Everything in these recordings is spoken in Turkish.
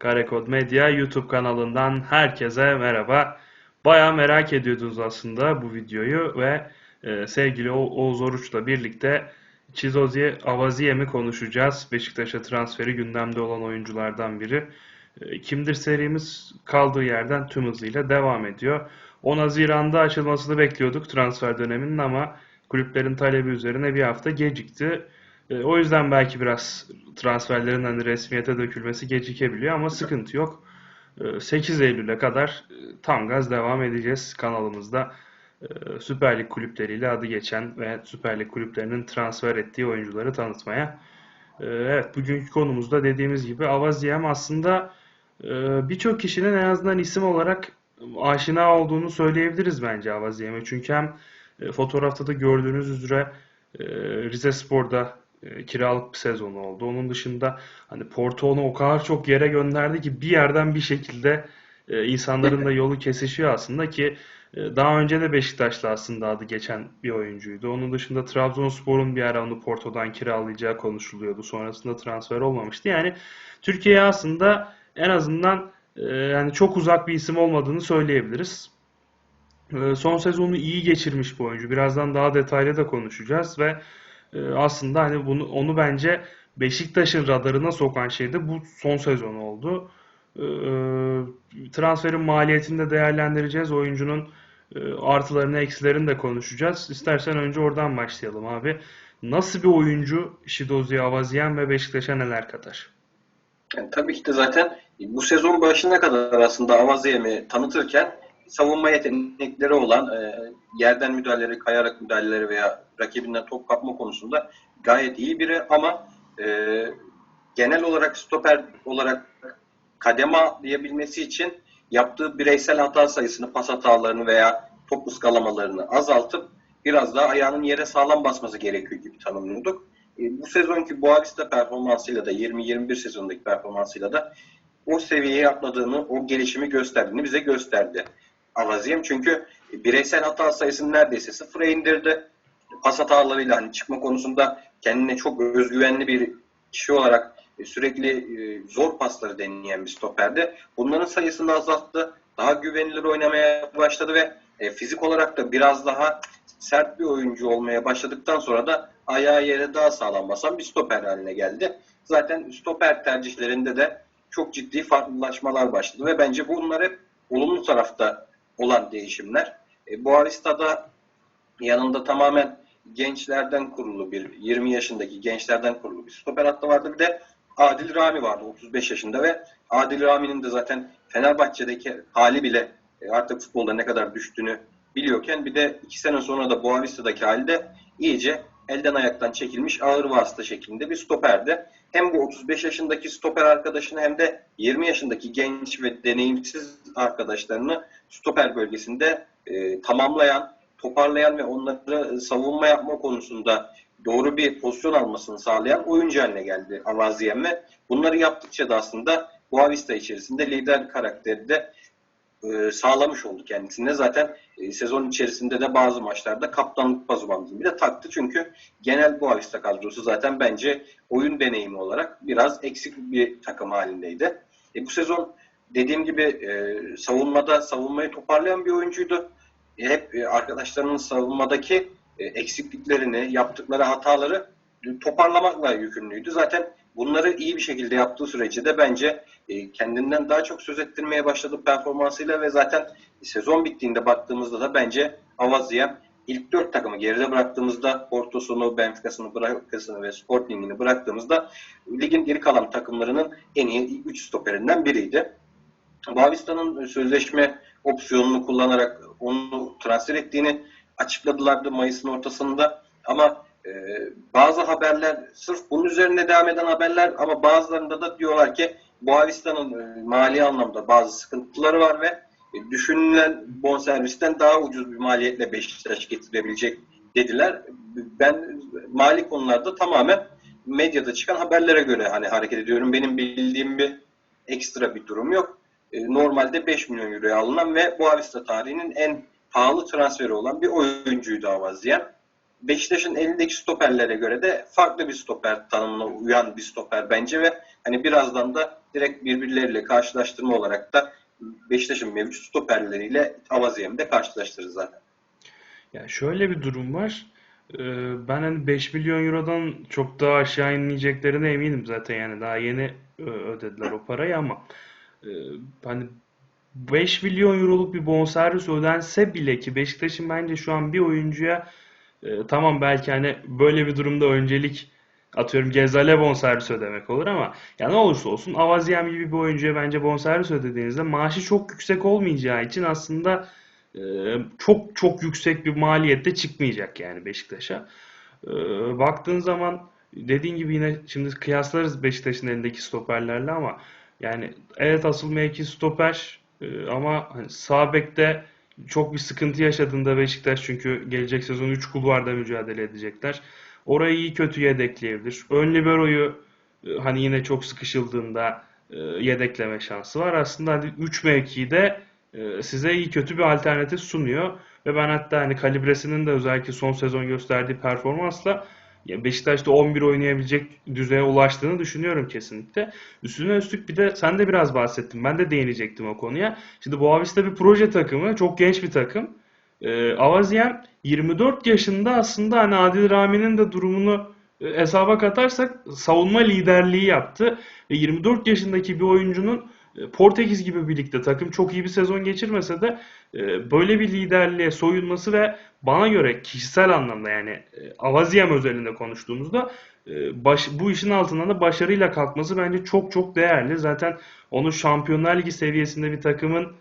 Karekod Medya YouTube kanalından herkese merhaba. Baya merak ediyordunuz aslında bu videoyu ve e, sevgili Oğuz Oruç'la birlikte Chizozi Avaziyem'i konuşacağız. Beşiktaş'a transferi gündemde olan oyunculardan biri. E, kimdir serimiz kaldığı yerden tüm hızıyla devam ediyor. 10 Haziran'da açılmasını bekliyorduk transfer döneminin ama kulüplerin talebi üzerine bir hafta gecikti. E, o yüzden belki biraz transferlerin hani resmiyete dökülmesi gecikebiliyor ama sıkıntı yok. 8 e, Eylül'e kadar e, tam gaz devam edeceğiz kanalımızda. Süper Lig kulüpleriyle adı geçen ve Süper Lig kulüplerinin transfer ettiği oyuncuları tanıtmaya. Evet bugünkü konumuzda dediğimiz gibi Avaziyem aslında birçok kişinin en azından isim olarak aşina olduğunu söyleyebiliriz bence Avaziyem'e. Çünkü hem fotoğrafta da gördüğünüz üzere Rize Spor'da e, kiralık bir sezonu oldu. Onun dışında hani Porto onu o kadar çok yere gönderdi ki bir yerden bir şekilde e, insanların da yolu kesişiyor aslında ki e, daha önce de Beşiktaş'la aslında adı geçen bir oyuncuydu. Onun dışında Trabzonspor'un bir ara onu Porto'dan kiralayacağı konuşuluyordu. Sonrasında transfer olmamıştı. Yani Türkiye'ye aslında en azından e, yani çok uzak bir isim olmadığını söyleyebiliriz. Son sezonu iyi geçirmiş bu oyuncu. Birazdan daha detaylı da konuşacağız ve ee, aslında hani bunu onu bence Beşiktaş'ın radarına sokan şey de bu son sezon oldu. Ee, transferin maliyetini de değerlendireceğiz. Oyuncunun e, artılarını, eksilerini de konuşacağız. İstersen önce oradan başlayalım abi. Nasıl bir oyuncu Shidozi Avaziyen ve Beşiktaş'a neler katar? Yani tabii ki de zaten bu sezon başına kadar aslında Avaziyen'i tanıtırken savunma yetenekleri olan e, yerden müdahaleleri, kayarak müdahaleleri veya rakibinden top kapma konusunda gayet iyi biri ama e, genel olarak stoper olarak kadema diyebilmesi için yaptığı bireysel hata sayısını, pas hatalarını veya top ıskalamalarını azaltıp biraz daha ayağının yere sağlam basması gerekiyor gibi tanımlıyorduk. E, bu sezonki Boavista performansıyla da 20-21 sezondaki performansıyla da o seviyeye atladığını, o gelişimi gösterdiğini bize gösterdi. Avaziyem çünkü bireysel hata sayısını neredeyse sıfıra indirdi. Pas hatalarıyla hani çıkma konusunda kendine çok özgüvenli bir kişi olarak e, sürekli e, zor pasları deneyen bir stoperde. Bunların sayısını azalttı. Daha güvenilir oynamaya başladı ve e, fizik olarak da biraz daha sert bir oyuncu olmaya başladıktan sonra da ayağı yere daha sağlam basan bir stoper haline geldi. Zaten stoper tercihlerinde de çok ciddi farklılaşmalar başladı ve bence bunlar hep olumlu tarafta olan değişimler. E, Boavista'da yanında tamamen gençlerden kurulu bir 20 yaşındaki gençlerden kurulu bir stoper hattı vardı. Bir de Adil Rami vardı 35 yaşında ve Adil Rami'nin de zaten Fenerbahçe'deki hali bile e, artık futbolda ne kadar düştüğünü biliyorken bir de iki sene sonra da Boavista'daki hali de iyice elden ayaktan çekilmiş ağır vasıta şeklinde bir stoperdi. Hem bu 35 yaşındaki stoper arkadaşını hem de 20 yaşındaki genç ve deneyimsiz arkadaşlarını stoper bölgesinde e, tamamlayan, toparlayan ve onları savunma yapma konusunda doğru bir pozisyon almasını sağlayan oyuncu haline geldi Avaziyem ve bunları yaptıkça da aslında Boavista içerisinde lider karakteri de e, sağlamış oldu kendisine. Zaten e, sezon içerisinde de bazı maçlarda kaptanlık pazubanlığını de taktı. Çünkü genel bu Avista kadrosu zaten bence oyun deneyimi olarak biraz eksik bir takım halindeydi. E, bu sezon dediğim gibi e, savunmada savunmayı toparlayan bir oyuncuydu. Hep arkadaşlarının savunmadaki eksikliklerini, yaptıkları hataları toparlamakla yükümlüydü. Zaten bunları iyi bir şekilde yaptığı sürece de bence e, kendinden daha çok söz ettirmeye başladı performansıyla ve zaten sezon bittiğinde baktığımızda da bence Avaziyem ilk dört takımı geride bıraktığımızda Porto'sunu, Benfica'sını, Braka'sını ve Sporting'ini bıraktığımızda ligin geri kalan takımlarının en iyi 3 stoperinden biriydi. Bavista'nın sözleşme opsiyonunu kullanarak onu transfer ettiğini açıkladılardı Mayıs'ın ortasında. Ama e, bazı haberler sırf bunun üzerine devam eden haberler ama bazılarında da diyorlar ki Boavista'nın e, mali anlamda bazı sıkıntıları var ve e, düşünülen bonservisten daha ucuz bir maliyetle Beşiktaş getirebilecek dediler. Ben mali konularda tamamen medyada çıkan haberlere göre hani hareket ediyorum. Benim bildiğim bir ekstra bir durum yok. E, normalde 5 milyon euroya alınan ve Boavista tarihinin en pahalı transferi olan bir oyuncuydu Avazyan. Beşiktaş'ın elindeki stoperlere göre de farklı bir stoper tanımına uyan bir stoper bence ve hani birazdan da direkt birbirleriyle karşılaştırma olarak da Beşiktaş'ın mevcut stoperleriyle Avaziye'mi de karşılaştırırız zaten. Ya şöyle bir durum var. Ee, Ben hani 5 milyon eurodan çok daha aşağı inmeyeceklerine eminim zaten yani daha yeni e, ödediler o parayı ama e, hani 5 milyon euroluk bir bonservis ödense bile ki Beşiktaş'ın bence şu an bir oyuncuya e, tamam belki hani böyle bir durumda öncelik atıyorum Gezal'e bonservis ödemek olur ama ya ne olursa olsun Avaziem gibi bir oyuncuya bence bonservis ödediğinizde maaşı çok yüksek olmayacağı için aslında e, çok çok yüksek bir maliyette çıkmayacak yani Beşiktaş'a. E, baktığın zaman dediğin gibi yine şimdi kıyaslarız Beşiktaş'ın elindeki stoperlerle ama yani evet asıl mevki stoper e, ama hani sağ bekte çok bir sıkıntı yaşadığında Beşiktaş çünkü gelecek sezon 3 kulvarda mücadele edecekler. Orayı iyi kötü yedekleyebilir. Ön libero'yu e, hani yine çok sıkışıldığında e, yedekleme şansı var. Aslında hani 3 mevkide e, size iyi kötü bir alternatif sunuyor. Ve ben hatta hani kalibresinin de özellikle son sezon gösterdiği performansla ya Beşiktaş'ta 11 oynayabilecek düzeye ulaştığını düşünüyorum kesinlikle. Üstüne üstlük bir de sen de biraz bahsettin. Ben de değinecektim o konuya. Şimdi Boavista bir proje takımı. Çok genç bir takım. Ee, Avaziem 24 yaşında aslında hani Adil Rami'nin de durumunu e, hesaba katarsak savunma liderliği yaptı. Ve 24 yaşındaki bir oyuncunun e, Portekiz gibi birlikte takım çok iyi bir sezon geçirmese de e, böyle bir liderliğe soyunması ve bana göre kişisel anlamda yani e, Avaziem özelinde konuştuğumuzda e, baş, bu işin altından da başarıyla kalkması bence çok çok değerli. Zaten onu Şampiyonlar Ligi seviyesinde bir takımın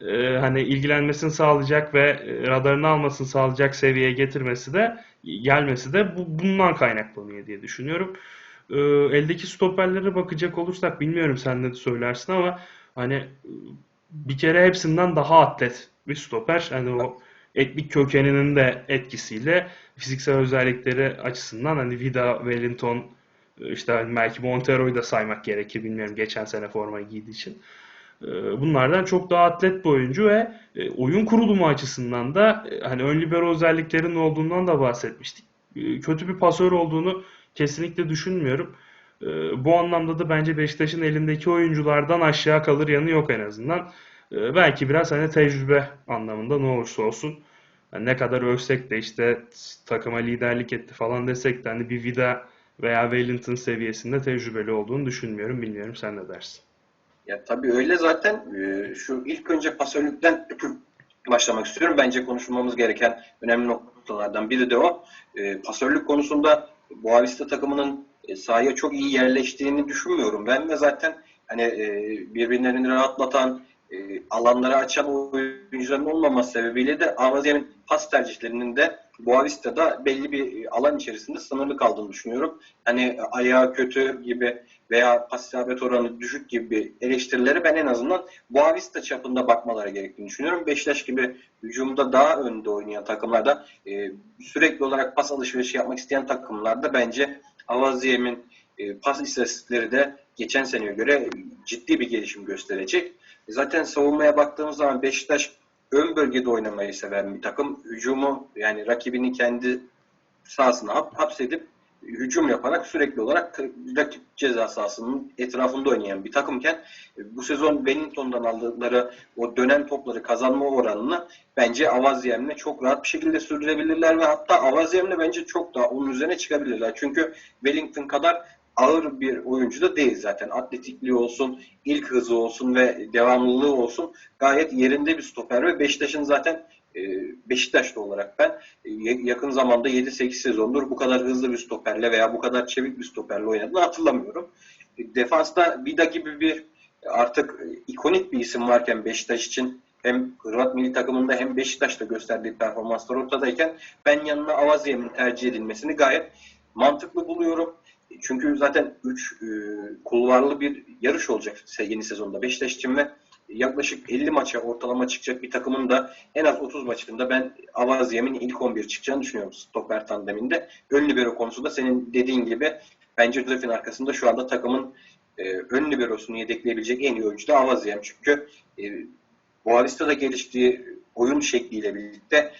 e, hani ilgilenmesini sağlayacak ve e, radarını almasını sağlayacak seviyeye getirmesi de gelmesi de bu, bundan kaynaklanıyor diye düşünüyorum. E, eldeki stoperlere bakacak olursak bilmiyorum sen ne söylersin ama hani e, bir kere hepsinden daha atlet bir stoper. Hani o etnik kökeninin de etkisiyle fiziksel özellikleri açısından hani Vida, Wellington, e, işte hani belki Montero'yu da saymak gerekir bilmiyorum geçen sene forma giydiği için. E, Bunlardan çok daha atlet bir oyuncu ve oyun kurulumu açısından da hani ön libero özelliklerinin olduğundan da bahsetmiştik. Kötü bir pasör olduğunu kesinlikle düşünmüyorum. E, Bu anlamda da bence Beşiktaş'ın elindeki oyunculardan aşağı kalır yanı yok en azından. E, Belki biraz hani tecrübe anlamında ne olursa olsun hani ne kadar övsek de işte takıma liderlik etti falan desek de hani bir Vida veya Wellington seviyesinde tecrübeli olduğunu düşünmüyorum. Bilmiyorum sen ne dersin? Ya tabii öyle zaten e, şu ilk önce pasörlükten başlamak istiyorum. Bence konuşulmamız gereken önemli noktalardan biri de o. E, pasörlük konusunda Boavista takımının e, sahaya çok iyi yerleştiğini düşünmüyorum. Ben ve zaten hani e, birbirlerini rahatlatan, e, alanları açan oyuncuların olmaması sebebiyle de Avaziye'nin pas tercihlerinin de Boavista'da belli bir alan içerisinde sınırlı kaldığını düşünüyorum. Hani ayağı kötü gibi veya pas isabet oranı düşük gibi eleştirileri ben en azından Boavista çapında bakmaları gerektiğini düşünüyorum. Beşiktaş gibi hücumda daha önde oynayan takımlarda e, sürekli olarak pas alışverişi yapmak isteyen takımlarda bence Avaziye'min e, pas istatistikleri de geçen seneye göre ciddi bir gelişim gösterecek. Zaten savunmaya baktığımız zaman Beşiktaş ön bölgede oynamayı seven bir takım. Hücumu yani rakibini kendi sahasına hap, hapsedip hücum yaparak sürekli olarak rakip ceza sahasının etrafında oynayan bir takımken e, bu sezon Wellington'dan aldıkları o dönen topları kazanma oranını bence Avaziye'mle çok rahat bir şekilde sürdürebilirler ve hatta Avaziye'mle bence çok daha onun üzerine çıkabilirler. Çünkü Wellington kadar ağır bir oyuncu da değil zaten. Atletikliği olsun, ilk hızı olsun ve devamlılığı olsun gayet yerinde bir stoper ve Beşiktaş'ın zaten e, Beşiktaşlı olarak ben e, yakın zamanda 7-8 sezondur bu kadar hızlı bir stoperle veya bu kadar çevik bir stoperle oynadığını hatırlamıyorum. E, defansta Vida gibi bir artık ikonik bir isim varken Beşiktaş için hem Hırvat milli takımında hem Beşiktaş'ta gösterdiği performanslar ortadayken ben yanına Avaziye'nin tercih edilmesini gayet mantıklı buluyorum. Çünkü zaten 3 e, kulvarlı bir yarış olacak yeni sezonda Beşiktaş için ve yaklaşık 50 maça ortalama çıkacak bir takımın da en az 30 maçında ben Avaziyem'in ilk 11 çıkacağını düşünüyorum stoper tandeminde. Ön libero konusunda senin dediğin gibi bence Josef'in arkasında şu anda takımın e, ön liberosunu yedekleyebilecek en iyi oyuncu da Avaziyem. Çünkü e, Boavista'da geliştiği oyun şekliyle birlikte e,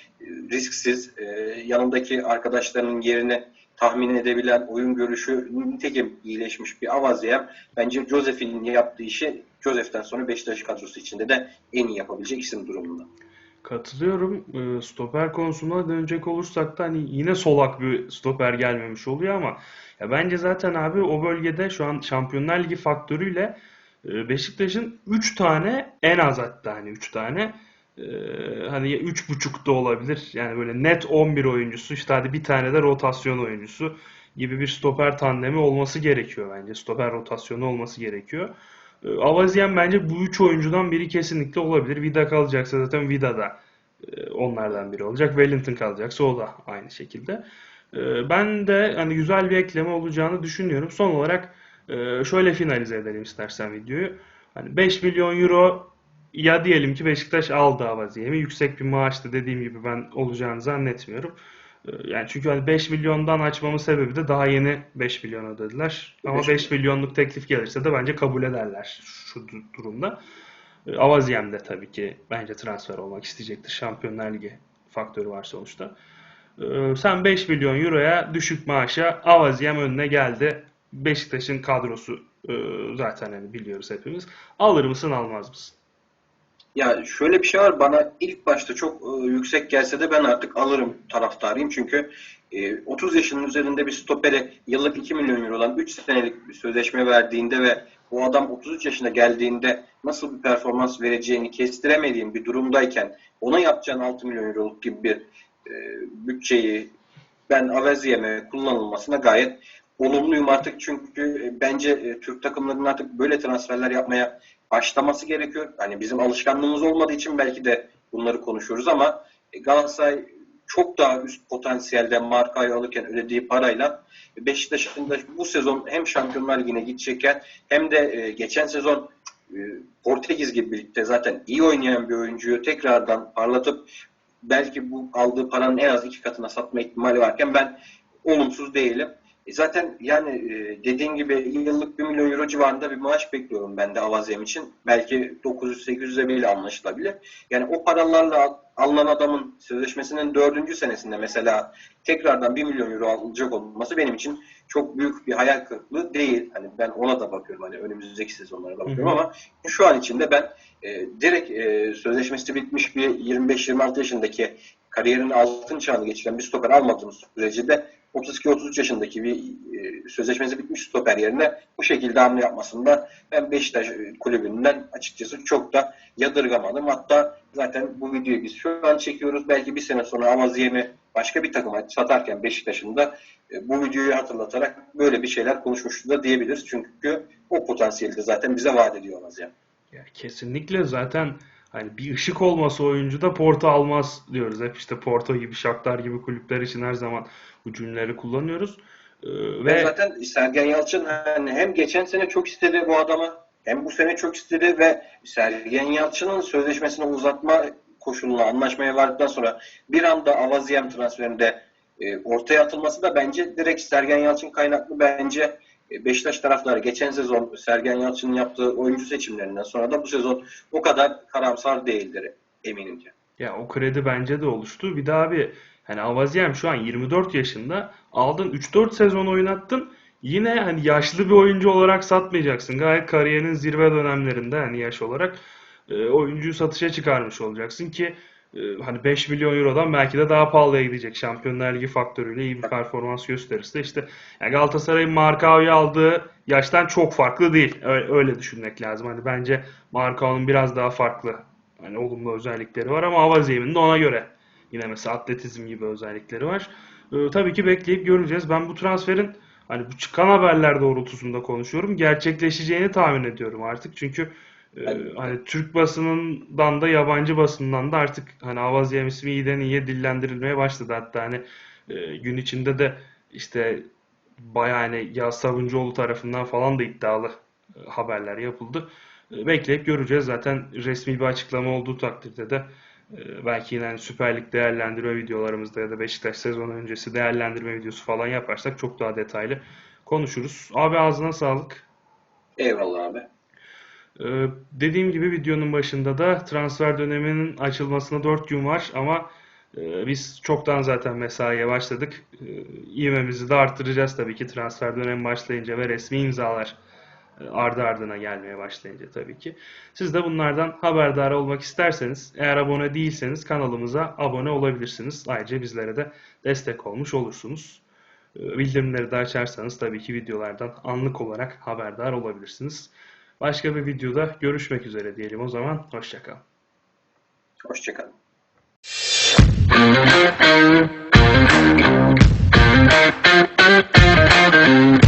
risksiz, e, yanındaki arkadaşlarının yerini tahmin edebilen oyun görüşü nitekim iyileşmiş bir Avazya. Bence Josef'in yaptığı işi Josef'ten sonra Beşiktaş kadrosu içinde de en iyi yapabilecek isim durumunda. Katılıyorum. Ee, Stoper konusuna dönecek olursak da hani yine solak bir stoper gelmemiş oluyor ama ya bence zaten abi o bölgede şu an Şampiyonlar Ligi faktörüyle e, Beşiktaş'ın 3 tane en az hatta hani 3 tane e, hani üç buçuk da olabilir. Yani böyle net 11 oyuncusu işte hadi bir tane de rotasyon oyuncusu gibi bir stoper tandemi olması gerekiyor bence. Stoper rotasyonu olması gerekiyor. E, Avaziyen bence bu üç oyuncudan biri kesinlikle olabilir. Vida kalacaksa zaten Vida da e, onlardan biri olacak. Wellington kalacaksa o da aynı şekilde. E, Ben de hani güzel bir ekleme olacağını düşünüyorum. Son olarak e, şöyle finalize edelim istersen videoyu. Hani 5 milyon euro ya diyelim ki Beşiktaş aldı Avaziye'mi. Yüksek bir maaştı dediğim gibi ben olacağını zannetmiyorum. E, Yani çünkü hani 5 milyondan açmamın sebebi de daha yeni 5 milyon ödediler. Ama 5 5 milyonluk teklif gelirse de bence kabul ederler şu du- durumda. E, Avaziem de tabii ki bence transfer olmak isteyecektir. Şampiyonlar Ligi faktörü var sonuçta. E, Sen 5 milyon euroya düşük maaşa Avaziem önüne geldi. Beşiktaş'ın kadrosu e, zaten hani biliyoruz hepimiz. Alır mısın almaz mısın? Ya şöyle bir şey var bana ilk başta çok e, yüksek gelse de ben artık alırım taraftarıyım. Çünkü e, 30 yaşının üzerinde bir stopere yıllık 2 milyon eurodan 3 senelik bir sözleşme verdiğinde ve bu adam 33 yaşına geldiğinde nasıl bir performans vereceğini kestiremediğim bir durumdayken ona yapacağın 6 milyon euroluk gibi bir e, bütçeyi ben Aveziye'me kullanılmasına gayet olumluyum artık çünkü e, bence e, Türk takımlarının artık böyle transferler yapmaya başlaması gerekiyor. Hani bizim alışkanlığımız olmadığı için belki de bunları konuşuyoruz ama e, Galatasaray çok daha üst potansiyelde markayı alırken ödediği parayla Beşiktaş'ın da bu sezon hem Şampiyonlar Ligi'ne gidecekken hem de e, geçen sezon e, Portekiz gibi birlikte zaten iyi oynayan bir oyuncuyu tekrardan parlatıp belki bu aldığı paranın en az iki katına satma ihtimali varken ben olumsuz değilim. E zaten yani e, dediğin gibi yıllık 1 milyon euro civarında bir maaş bekliyorum ben de Avazem için. Belki 900-800'e bile anlaşılabilir. Yani o paralarla alınan adamın sözleşmesinin dördüncü senesinde mesela tekrardan 1 milyon euro alacak olması benim için çok büyük bir hayal kırıklığı değil. Hani ben ona da bakıyorum. Hani önümüzdeki sezonlara da bakıyorum ama şu an içinde ben e, direkt e, sözleşmesi bitmiş bir 25-26 yaşındaki kariyerin altın çağını geçiren bir stoper almadığımız sürece de 32-33 yaşındaki bir e, sözleşmesi bitmiş stoper yerine bu şekilde hamle yapmasında ben Beşiktaş e, kulübünden açıkçası çok da yadırgamadım. Hatta zaten bu videoyu biz şu an çekiyoruz. Belki bir sene sonra Amaziyem'i başka bir takıma satarken Beşiktaş'ın da e, bu videoyu hatırlatarak böyle bir şeyler konuşmuştu da diyebiliriz. Çünkü o potansiyeli de zaten bize vaat ediyor Amaziyem. Ya kesinlikle zaten hani bir ışık olması oyuncuda Porto almaz diyoruz. Hep işte Porto gibi, Shakhtar gibi kulüpler için her zaman bu cümleleri kullanıyoruz. Ee, Ve zaten Sergen Yalçın hani hem geçen sene çok istedi bu adamı hem bu sene çok istedi ve Sergen Yalçın'ın sözleşmesini uzatma koşuluna anlaşmaya vardıktan sonra bir anda Avaziem transferinde e, ortaya atılması da bence direkt Sergen Yalçın kaynaklı bence Beşiktaş taraftarı geçen sezon Sergen Yalçın'ın yaptığı oyuncu seçimlerinden sonra da bu sezon o kadar karamsar değildir eminim ki. ya o kredi bence de oluştu. Bir daha bir hani Avaziem şu an 24 yaşında. Aldın 3-4 sezon oynattın. Yine hani yaşlı bir oyuncu olarak satmayacaksın. Gayet kariyerinin zirve dönemlerinde hani yaş olarak e, oyuncuyu satışa çıkarmış olacaksın ki hani 5 milyon eurodan belki de daha pahalıya gidecek. Şampiyonlar Ligi faktörüyle iyi bir performans gösterirse işte yani Galatasaray'ın Markao'yu aldığı yaştan çok farklı değil. Öyle, öyle düşünmek lazım. Hani bence Markao'nun biraz daha farklı hani olumlu özellikleri var ama Avaziye'nin de ona göre yine mesela atletizm gibi özellikleri var. E, tabii ki bekleyip göreceğiz. Ben bu transferin hani bu çıkan haberler doğrultusunda konuşuyorum. Gerçekleşeceğini tahmin ediyorum artık. Çünkü ee, hani Türk basınından da yabancı basından da artık hani Avaziem ismi iyiden iyiye dillendirilmeye başladı. Hatta hani e, gün içinde de işte bayağı hani Yağız Sabuncuoğlu tarafından falan da iddialı e, haberler yapıldı. E, bekleyip göreceğiz. Zaten resmi bir açıklama olduğu takdirde de e, belki yine hani Süper Lig değerlendirme videolarımızda ya da Beşiktaş sezonu öncesi değerlendirme videosu falan yaparsak çok daha detaylı konuşuruz. Abi ağzına sağlık. Eyvallah abi. Ee, dediğim gibi videonun başında da transfer döneminin açılmasına 4 gün var ama e, biz çoktan zaten mesaiye başladık. E, ivmemizi de arttıracağız tabii ki transfer dönemi başlayınca ve resmi imzalar e, ardı ardına gelmeye başlayınca tabii ki. Siz de bunlardan haberdar olmak isterseniz, eğer abone değilseniz kanalımıza abone olabilirsiniz. Ayrıca bizlere de destek olmuş olursunuz. E, Bildirimleri de açarsanız tabii ki videolardan anlık olarak haberdar olabilirsiniz. Başka bir videoda görüşmek üzere diyelim o zaman. Hoşçakal. Hoşçakalın. Hoşçakalın.